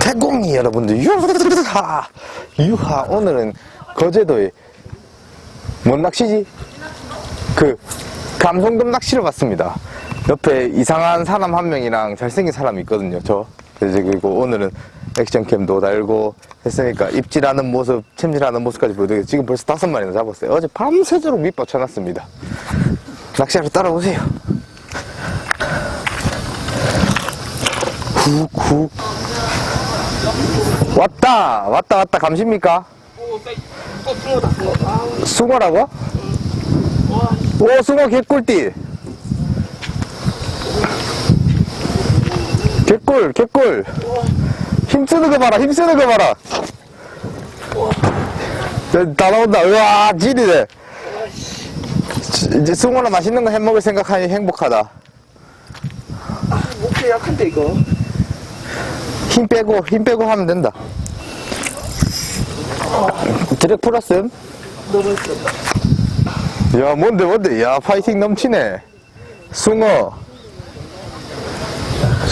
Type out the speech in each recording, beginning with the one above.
태공이 여러분들 유하 유하 오늘은 거제도에 뭔 낚시지? 그 감성돔 낚시를 봤습니다. 옆에 이상한 사람 한 명이랑 잘생긴 사람이 있거든요. 저 그래서 그리고 오늘은 액션캠도 달고 했으니까 입질하는 모습, 챔질하는 모습까지 보여드리고 지금 벌써 다섯 마리나 잡았어요. 어제 밤새도록 밑밥 쳐놨습니다. 낚시하러 따라오세요. 훅훅 왔다 왔다 왔다. 감십니까? 숭어라고? 오 숭어 개꿀띠. 개꿀 개꿀. 힘쓰는 거 봐라 힘쓰는 거 봐라. 야, 다 나온다. 우와 찌리네. 이제 숭어나 맛있는 거 해먹을 생각하니 행복하다. 목표 약한데 이거 힘 빼고 힘 빼고 하면 된다. 드랙? 너무 있어 야 뭔데 뭔데? 야 파이팅 넘치네. 숭어.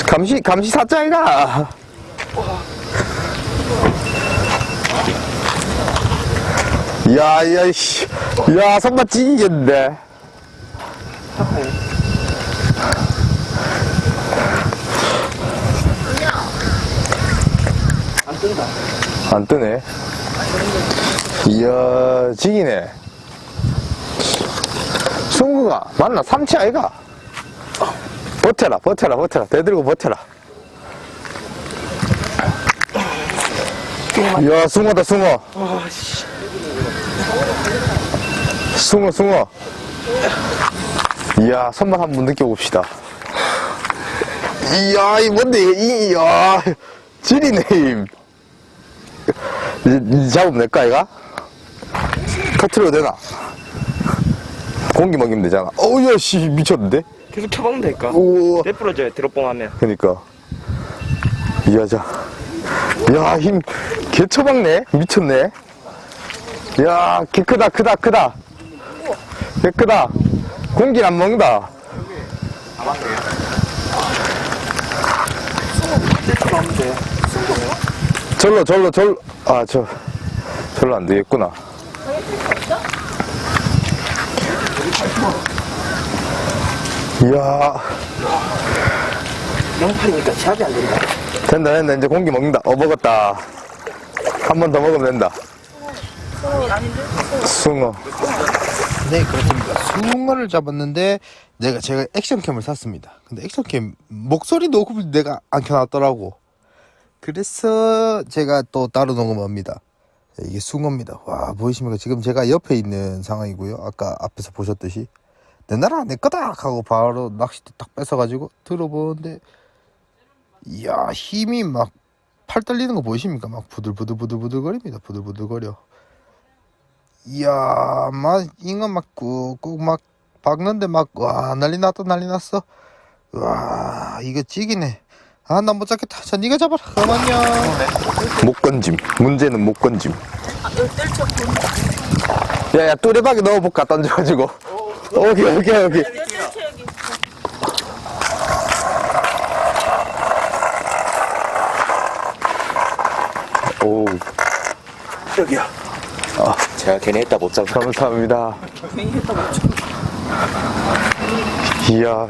감시 감시 사자이가 야야 씨. 야 손맛 찌겠는데 뜬다 안 뜨네. 이야 지기네. 숭어가 맞나? 삼치 아이가? 버텨라 버텨라 버텨라. 대들고 버텨라. 이야 숭어 아씨 숭어 숭어 이야 손맛 한번 느껴봅시다. 이야 이 뭔데 이 이야 지리네 임 잡으면 될까 이가 터트려도 되나? 공기 먹이면 되잖아. 어우 야 씨 미쳤는데? 계속 쳐박으면 될까? 우와 내 부러져요 드롭봉 하면. 그니까. 이야 자 야 힘 개처박네. 미쳤네. 야 개 크다 크다 크다. 개 크다. 공기를 안 먹는다. 절로 절로 절로 아저 절로 안 되겠구나. 이야. 양팔이니까 제압이 안 된다. 된다 된다. 이제 공기 먹는다. 어 먹었다. 한 번 더 먹으면 된다. 숭어. 네 그렇습니다. 숭어를 잡았는데 내가 제가 액션캠을 샀습니다. 근데 액션캠 목소리 녹음을 내가 안 켜놨더라고 그래서 제가 또 따로 녹음합니다 이게 숭어입니다 와 보이십니까 지금 제가 옆에 있는 상황이고요 아까 앞에서 보셨듯이 내 나라 내 거다 하고 바로 낚싯대 딱 뺏어가지고 들어보는데 이야 힘이 막 팔 떨리는 거 보이십니까? 막 부들부들부들부들거립니다. 부들부들거려. 이야 막 인간 막 꾹꾹 막 박는데 막 와 난리 났다 난리 났어. 와 이거 지기네. 아 나 못 잡겠다. 자 네가 잡아라. 가만요. 못 건짐. 문제는 못 건짐. 야야 뚜레박에 넣어볼까 던져가지고. 오케이 오케이 오케이. 오. 여기야 제가 걔네 했다 못 잡아 감사합니다. 이야.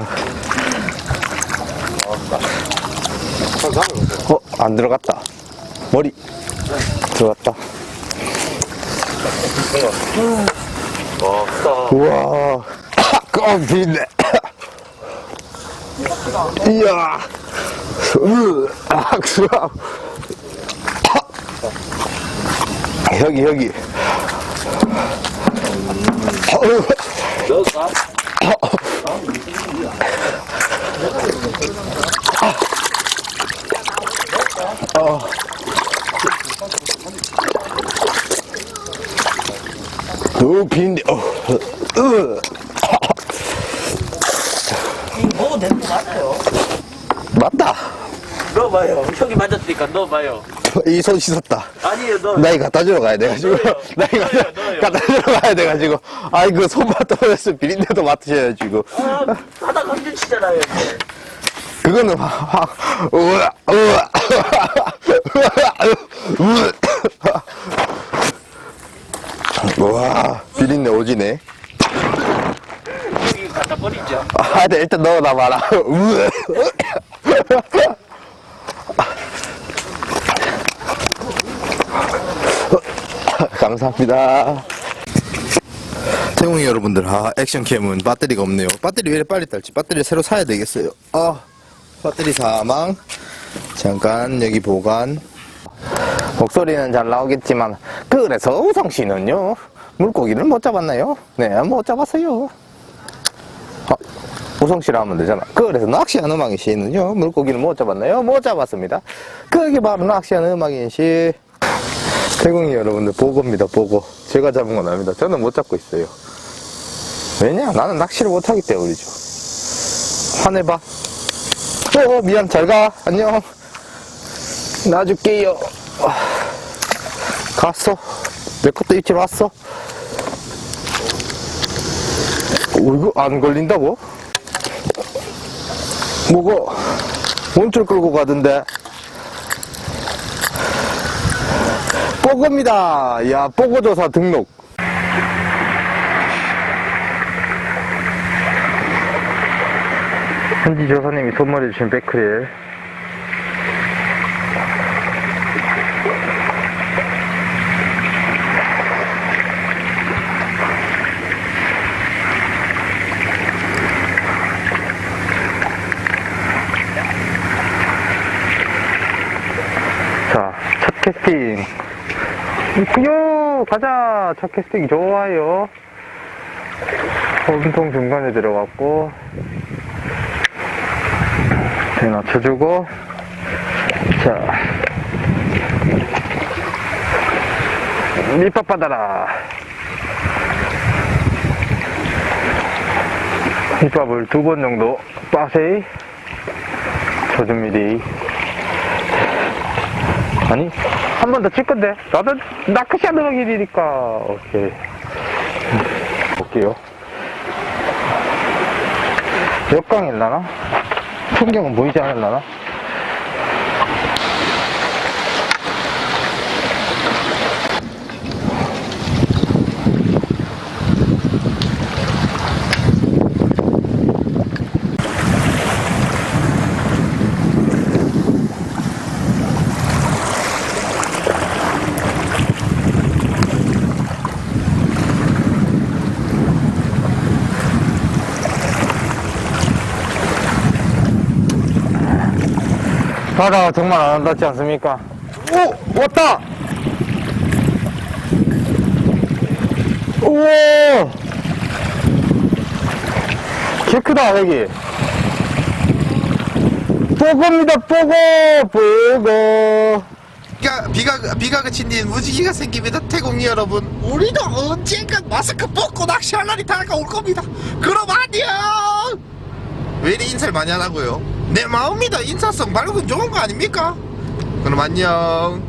어, 안 들어갔다. 머리. 들어갔다. 와 크다 우와. 껌 비네. 이야. 으, 아, 수아. 여기, 여기. 어 우. 너가 어, 비인데, 어, 으. 먹어도 되는 거 맞아요 맞다. 넣어봐요 형이 맞았으니까 넣어봐요 이 손 씻었다. 아니에요 넣어 나이 갖다 주러 가야 돼가지고. 넣어요. 나이 갖다, 넣어요, 넣어요. 갖다 주러 가야 돼가지고. 아이, 그 손맛 떨어졌어. 비린내도 맡으셔야지고. 아 바닥 건줄 치잖아요 그거는 확, 확, 우와, 우와. 와, 비린내 오지네. 여기 갖다 버리죠. 아, 네, 일단 넣어놔 봐라. 감사합니다. 태웅이 여러분들, 아, 액션캠은 배터리가 없네요. 배터리 왜 이렇게 빨리 딸지? 배터리를 새로 사야 되겠어요. 아, 배터리 사망. 잠깐, 여기 보관. 목소리는 잘 나오겠지만, 그래서 우성 씨는요, 물고기를 못 잡았나요? 네, 못 잡았어요. 아, 우성 씨라 하면 되잖아. 그래서 낚시하는 음악인 씨는요, 물고기를 못 잡았나요? 못 잡았습니다. 그게 바로 낚시하는 음악인 씨. 태국이 여러분들, 보고입니다, 보고. 제가 잡은 건 아닙니다. 저는 못 잡고 있어요. 왜냐? 나는 낚시를 못하기 때문이죠. 화내봐. 어, 미안, 잘 가. 안녕. 놔줄게요. 아, 갔어. 내 것도 입질 왔어. 어, 이거 안 걸린다고? 뭐가 원줄 끌고 가던데 뽀고입니다 야 뽀고조사 등록 현지 조사님이 선물해 주신 백크릴 자, 첫 캐스팅. 있구요! 가자! 첫 캐스팅 좋아요. 엄통 중간에 들어갔고, 배 낮춰주고, 자. 밑밥 받아라. 밑밥을 두 번 정도 빠세이 쳐줍니다. 아니 한 번 더 칠 건데 나도 나크샷 음악이니까 오케이 볼게요 역광일라나? 풍경은 보이지 않을라나? 바다 정말 아름답지 않습니까? 오! 왔다! 우와! 개 크다, 여기. 뽀고입니다, 뽀고! 뽀고! 비가 비가 비가 그친 뒤 무지개가 생깁니다 태국이 여러분 우리도 언젠간 마스크 벗고 낚시할 날이 다가올 겁니다 그럼 안녕 왜 이리 인사를 많이 하라고요? 내 마음이다. 인사성 말고는 좋은 거 아닙니까? 그럼 안녕